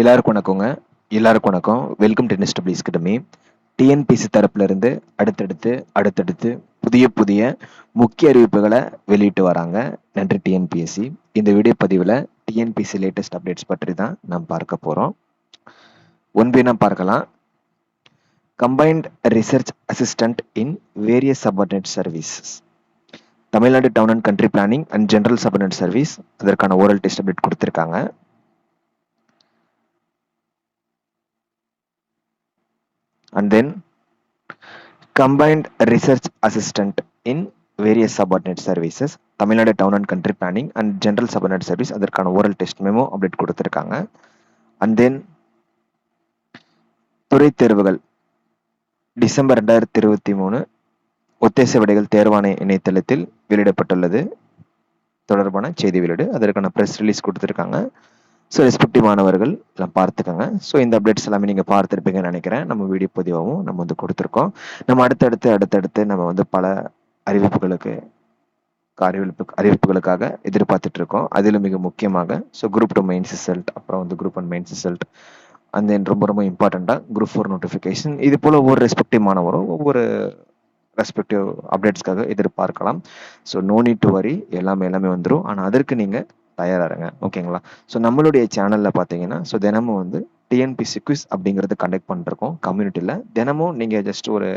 எல்லாருக்கும் வணக்கங்க. எல்லாருக்கும் வணக்கம். வெல்கம் டு நெஸ்டபிள் கிட்டமே டிஎன்பிசி தரப்புலேருந்து அடுத்தடுத்து அடுத்தடுத்து புதிய புதிய முக்கிய அறிவிப்புகளை வெளியிட்டு வராங்க. நன்றி டிஎன்பிஎஸ்சி இந்த வீடியோ பதிவில் டிஎன்பிசி லேட்டஸ்ட் அப்டேட்ஸ் பற்றி தான் நாம் பார்க்க போகிறோம் ஒன்பினா பார்க்கலாம். Combined research assistant in various subordinate services Tamil Nadu town and country planning and general subordinate service அதற்கான ஓரல் டெஸ்ட் அப்டேட் கொடுத்துருக்காங்க. And then combined research assistant in various subordinate services Tamil Nadu town and country planning and general subordinate service அதற்கான oral test memo update கொடுத்துருக்காங்க. And then துறை தேர்வுகள். December ரெண்டாயிரத்தி இருபத்தி மூணு ஒத்தேச விடைகள் தேர்வாணைய இணையதளத்தில் வெளியிடப்பட்டுள்ளது. தொடர்பான செய்தி வெளியீடு அதற்கான ப்ரெஸ் ரிலீஸ் கொடுத்துருக்காங்க. ஸோ ரெஸ்பெக்டிவ் மாணவர்கள் எல்லாம் பார்த்துக்கோங்க. ஸோ இந்த அப்டேட்ஸ் எல்லாமே நீங்கள் பார்த்துருப்பீங்கன்னு நினைக்கிறேன். நம்ம வீடியோ பதிவாகவும் நம்ம வந்து கொடுத்துருக்கோம். நம்ம அடுத்தடுத்து அடுத்தடுத்து நம்ம வந்து பல அறிவிப்புகளுக்கு அறிவிப்பு அறிவிப்புகளுக்காக எதிர்பார்த்துட்டு இருக்கோம் அதில் மிக முக்கியமாக so group two mains result அப்புறம் வந்து group one mains result and then ரொம்ப ரொம்ப இம்பார்ட்டண்ட்டாக குரூப் ஃபோர் நோட்டிஃபிகேஷன் இது போல் ஒவ்வொரு ரெஸ்பெக்டிவ் மாணவரும் ஒவ்வொரு ரெஸ்பெக்டிவ் அப்டேட்ஸ்க்காக எதிர்பார்க்கலாம். So no need to worry எல்லாமே எல்லாமே வந்துடும் ஆனால் அதற்கு நீங்கள் தயாராக இருங்க ஓகேங்களா? ஸோ நம்மளுடைய சேனலில் பார்த்தீங்கன்னா ஸோ தினமும் வந்து டிஎன்பிசி குவிஸ் அப்படிங்கிறது கண்டக்ட் பண்ணிருக்கோம் கம்யூனிட்டியில் தினமும் நீங்கள் ஜஸ்ட் ஒரு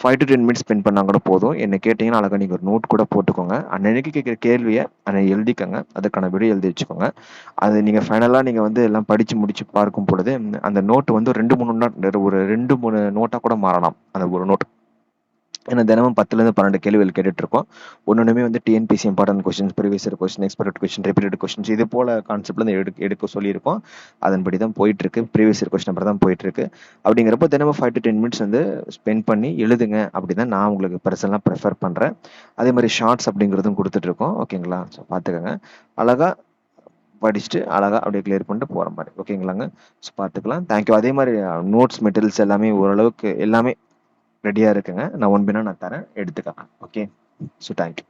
five to ten minutes spend பண்ணால் கூட போதும். என்ன கேட்டிங்கன்னா அழகாக நீங்கள் ஒரு நோட் கூட போட்டுக்கோங்க. அன்னைக்கு கேட்குற கேள்வியை அன்னை எழுதிக்கோங்க. அதுக்கான வீடியோ எழுதி வச்சுக்கோங்க. அது நீங்கள் ஃபைனலாக நீங்கள் வந்து எல்லாம் படித்து முடித்து பார்க்கும் பொழுது அந்த நோட்டு வந்து ரெண்டு மூணு ஒரு ரெண்டு மூணு நோட்டாக கூட மாறலாம். அந்த ஒரு நோட் ஏன்னா தினமும் பத்துலேருந்து பன்னெண்டு கேள்விகள் கேட்டுட்டு இருக்கோம் ஒன்றுமே வந்து TNPC important questions previous question expected question repeated questions இது போல கான்செப்ட்ல இருந்து எடுக்க எடுக்க சொல்லியிருக்கோம். அதன்படி தான் போயிட்டு இருக்கு ப்ரீவியஸ் கொஸ்டின் அப்புறம் தான் போயிட்டு இருக்கு அப்படிங்கிறப்போ தினமும் ஃபைவ் டு டென் மினிட்ஸ் வந்து ஸ்பெண்ட் பண்ணி எழுதுங்க அப்படி தான் நான் உங்களுக்கு பர்சனலாக ப்ரிஃபர் பண்ணுறேன் அதே மாதிரி ஷார்ட்ஸ் அப்படிங்கிறதும் கொடுத்துட்டு இருக்கோம் ஓகேங்களா ஸோ பார்த்துக்கோங்க. அழகா படிச்சுட்டு அழகாக அப்படியே கிளியர் பண்ணிட்டு போகிற மாதிரி. ஓகேங்களாங்க ஸோ பார்த்துக்கலாம். தேங்க்யூ அதே மாதிரி நோட்ஸ் மெட்டீரியல்ஸ் எல்லாமே ஓரளவுக்கு எல்லாமே ரெடியாக இருக்குங்க. நான் ஒன் பின்னா நான் தரேன். எடுத்துக்கலாம். Okay so thank you